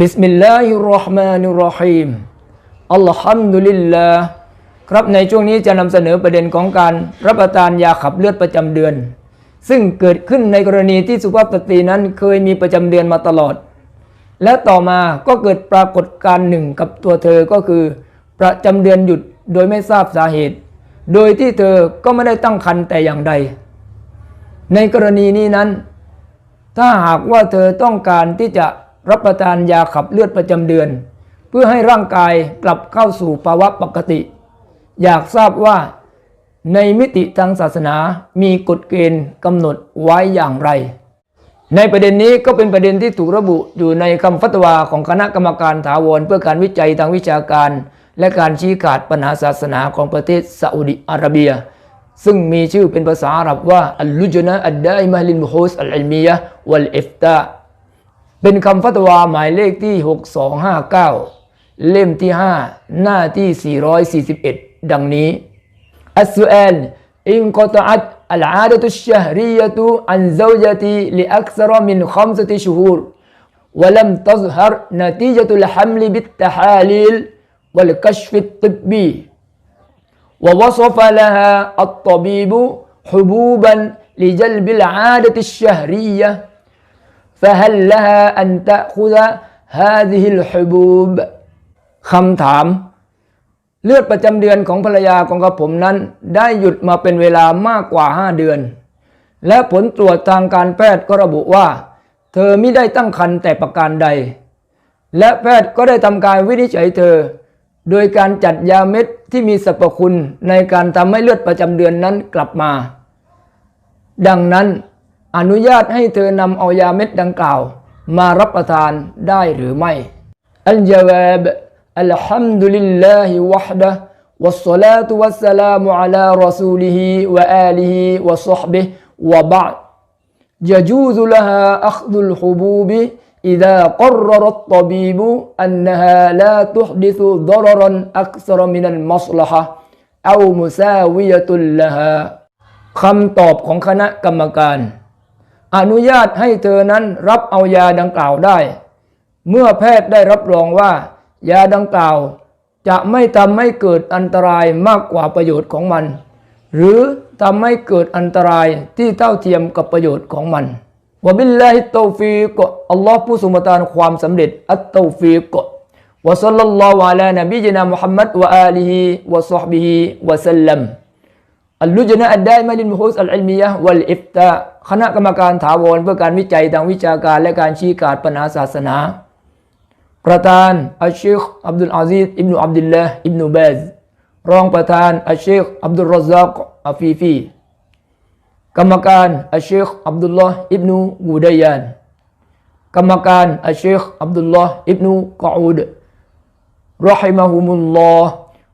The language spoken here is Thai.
บิสมิลลาฮิรเราะห์มานิรเราะฮีมอัลฮัมดุลิลลาครับในช่วงนี้จะนำเสนอประเด็นของการรับประทานยาขับเลือดประจำเดือน ซึ่งเกิดขึ้นในกรณีที่สุภาพสตรีนั้นเคยมีประจำเดือนมาตลอด และต่อมาก็เกิดปรากฏการณ์หนึ่งกับตัวเธอก็คือ ประจำเดือนหยุดโดยไม่ทราบสาเหตุ โดยที่เธอก็ไม่ได้ตั้งครรภ์แต่อย่างใด ในกรณีนี้นั้น ถ้าหากว่าเธอต้องการที่จะ รับประทานยาขับเลือดประจำเดือน เพื่อให้ร่างกายกลับเข้าสู่ภาวะปกติ อยากทราบว่าในมิติทางศาสนามีกฎเกณฑ์กำหนดไว้อย่างไร ในประเด็นนี้ก็เป็นประเด็นที่ถูกระบุอยู่ในคำฟัตวาของคณะกรรมการถาวรเพื่อการวิจัยทางวิชาการ และการชี้ขาดปัญหาศาสนาของประเทศซาอุดิอาระเบีย ซึ่งมีชื่อเป็นภาษาอาหรับว่าอัลลุจนะอัดดมะลินบุฮูสอัลอิมียะวัลอิฟตา เป็นคำฟัตวาหมายเลขที่ 6259 เล่มที่ 5 หน้าที่ 441 ดังนี้ السؤال إن قطعت العادة الشهرية عن زوجتي لأكثر من خمسة شهور ولم تظهر نتيجة الحمل بالتحاليل والكشف الطبي ووصف لها الطبيب حبوبا لجلب العادة الشهرية فهل لها أن تأخذ هذه الحبوب คำถาม เลือดประจำเดือนของภรรยาของกระผมนั้น ได้หยุดมาเป็นเวลามากกว่า 5 เดือน และผลตรวจทางการแพทย์ก็ระบุว่า เธอไม่ได้ตั้งครรภ์แต่ประการใด และแพทย์ก็ได้ทำการวินิจฉัยเธอ โดยการจัดยาเม็ดที่มีสรรพคุณในการทำให้เลือดประจำเดือนนั้นกลับมา ดังนั้น อนุญาตให้เธอนำเอายาเม็ดดังกล่าว มารับประทานได้หรือไม่ อัลจาวาบอัลฮัมดุลิลลาฮิวะฮ์ดะ والصلاة والسلام على رسوله وآله وصحبه وبعد يجوز لها أخذ الحبوب إذا قرر الطبيب أنها لا تحدث ضررا أكثر من المصلحة أو مساوية لها คำตอบของคณะกรรมการ อนุญาตให้เธอนั้นรับเอายาดังกล่าวได้ เมื่อแพทย์ได้รับรองว่า ยาดังกล่าว จะไม่ทำให้เกิดอันตรายมากกว่าประโยชน์ของมัน หรือทำให้เกิดอันตรายที่เท่าเทียมกับประโยชน์ของมันวบิลลาฮิตตฟีกอัลลอฮ์ผู้ทรงประทานความสำเร็จอัตตฟีกวะซัลลัลลอฮุอะลานบีจนามุฮัมมัดวะอาลีฮิวะซอฮบิฮิวะสัลลัม อัลลุจนะอัดได้มาลินมุฮุสอัลอิลมียะวัลอิฟตาคณะกรรมการถาวรเพื่อการวิจัยทางวิชาการและการชี้ขาดปัญหาศาสนา ประธานอัชชิคอับดุลอาซิดอิบนุอับดุลละอิบนุบาซรองประธานอัชชิคอับดุลรอซักอาฟีฟีกรรมการอัชชิคอับดุลลอฮ์อิบนุกูดายานกรรมการอัชชิคอับดุลลอฮ์อิบนุกออูดรอฮิมะฮุมุลลอฮ์